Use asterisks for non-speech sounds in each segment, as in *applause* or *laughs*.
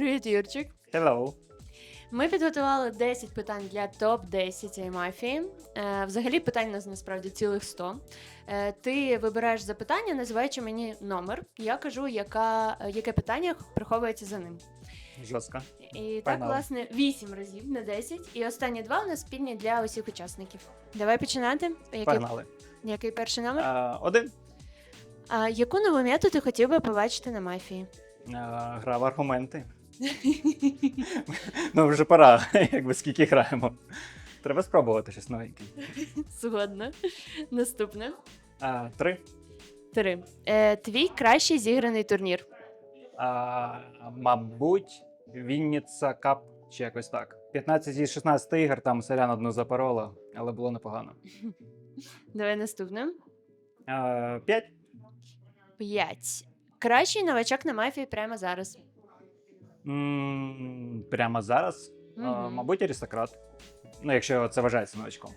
Привіт, Юрчик. Hello. Ми підготували 10 питань для топ-10 мафії. Е, взагалі питань у нас насправді цілих 100. Е, ти вибираєш запитання, називаючи мені номер. Я кажу, яка, яке питання приховується за ним. Жорстко. І так, Погнали. власне, 8 разів на 10. І останні два у нас спільні для усіх учасників. Давай починати. Який, Погнали. який перший номер? А, один. А, яку нову мету ти хотів би побачити на мафії? А, гра в аргументи. Ну, вже пора, *laughs* якби скільки граємо. Треба спробувати щось новеньке. Згодна. Наступне. А, три. Три. Е, твій кращий зіграний турнір. А, мабуть, Вінниця Кап чи якось так. 15 із 16 ігор, там селян одну запорола, але було непогано. *laughs* Давай наступне. А, п'ять. П'ять. Кращий новачок на мафії прямо зараз. М, Прямо зараз. Мгм. мабуть, аристократ. Ну, якщо це вважається новачком.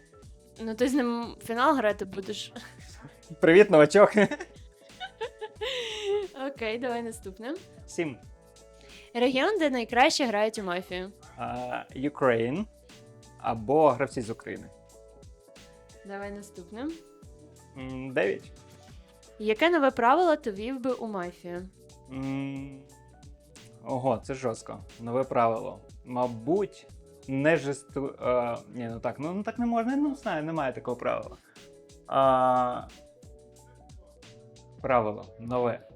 Ну, ти з ним фінал грати будеш. Привіт, новачок. Окей, давай наступне. Сім. Регіон, де найкраще грають у мафію. А, Ukraine або гравці з України. Давай наступне. М, Дев'ять. Яке нове правило ти ввів би у мафію? М, Ого, це жорстко. Нове правило. Мабуть, не жесту. А, ні, ну так, ну, ну так не можна, ну знаю, немає такого правила. А, правило нове.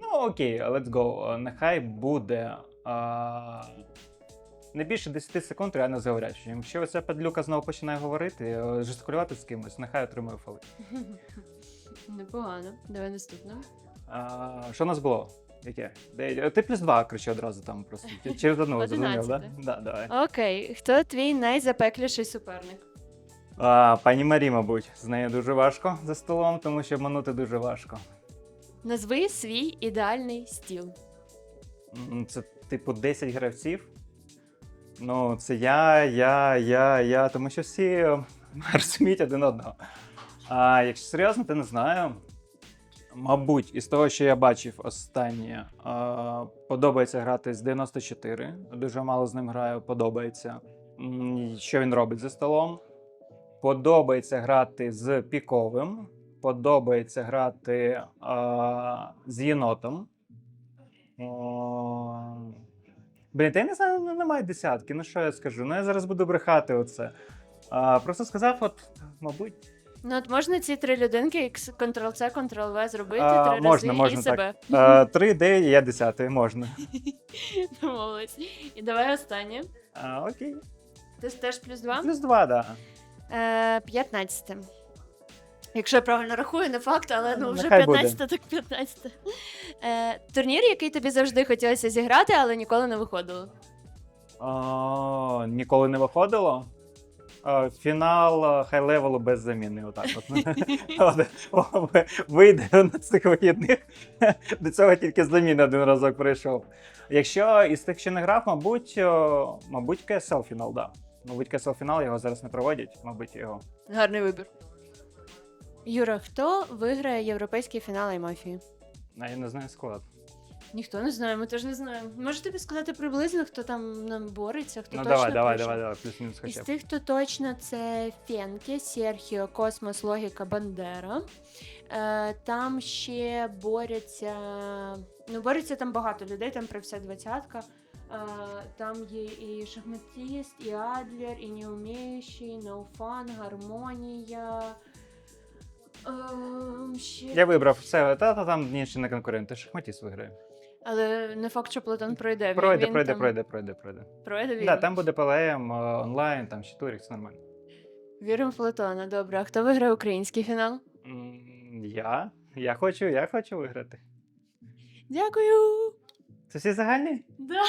Ну, окей, let's go. Нехай буде. А, не більше 10 секунд реально заговорячі. Якщо оця падлюка знову починає говорити, е, жестикулювати з кимось, нехай отримує фали. *laughs* Непогано. Давай наступне. А, що у нас було? Яке? Де- Ти плюс два, коротше, одразу там просто. Чи- Через одну *laughs* зрозумів, да? Одинадцяте. Да, давай. Окей, хто твій найзапекліший суперник? А, пані Марі, мабуть, з нею дуже важко за столом, тому що обманути дуже важко. Назви свій ідеальний стіл. М, Це типу 10 гравців. Ну, це я, я, я, я, тому що всі *laughs* е, розуміють один одного. А якщо серйозно, то не знаю. Мабуть, із того, що я бачив останнє, а, подобається грати з 94. Дуже мало з ним граю, подобається. Що він робить за столом. Подобається грати з піковим. Подобається грати а, з єнотом. О, Блін, та я не знаю, ну, немає десятки. Ну що я скажу? Ну я зараз буду брехати оце. Просто сказав, от, мабуть, Ну, от можна ці три людинки, Ctrl-C, Ctrl-V зробити А, три можна, рази можна, і так. себе. а, три ідеї, я десятий, можна. *laughs* Домовились. І давай останнє. А, окей. Ти теж плюс два? Плюс два, так. Да. Е, 15. Якщо я правильно рахую, не факт, але ну вже Нехай буде. 15, так 15. Е, турнір, який тобі завжди хотілося зіграти, але ніколи не виходило. О, ніколи не виходило. А, Фінал хай-левелу без заміни. Отак от. Вийде на цих вихідних. До цього тільки з заміни один разок прийшов. Якщо із тих, що не грав, мабуть, мабуть, КСЛ фінал, да. Мабуть, КСЛ фінал його зараз не проводять, мабуть, його. Гарний вибір. Юра, хто виграє європейський фінал Аймафії? А я не знаю склад. Ніхто не знає, ми теж не знаємо. Може тобі сказати приблизно, хто там нам бореться, хто ну точно давай, давай, давай, давай, плюс-мінус хоча б. тих, хто точно це Фенке, Серхіо, Космос, Логіка, Бандера. Е, там ще борються. Ну, борються там багато людей, там про вся двадцятка. Е, там є і шахматіст, і Адлер, і неуміючий, Ноуфан, Гармонія. Ем, ще... Я вибрав все, та, та там інші не конкуренти. Шахматіст виграє. Але не факт, що Платон пройде. Він- Пройде, він пройде, там... пройде, пройде, пройде. Пройде він. Да, там буде ПЛМ, е, онлайн, там ще турік, все нормально. Віримо в Платона. Добре, а хто виграє український фінал? М, Я? Я хочу, я хочу виграти. Дякую! Це всі загальні? Да.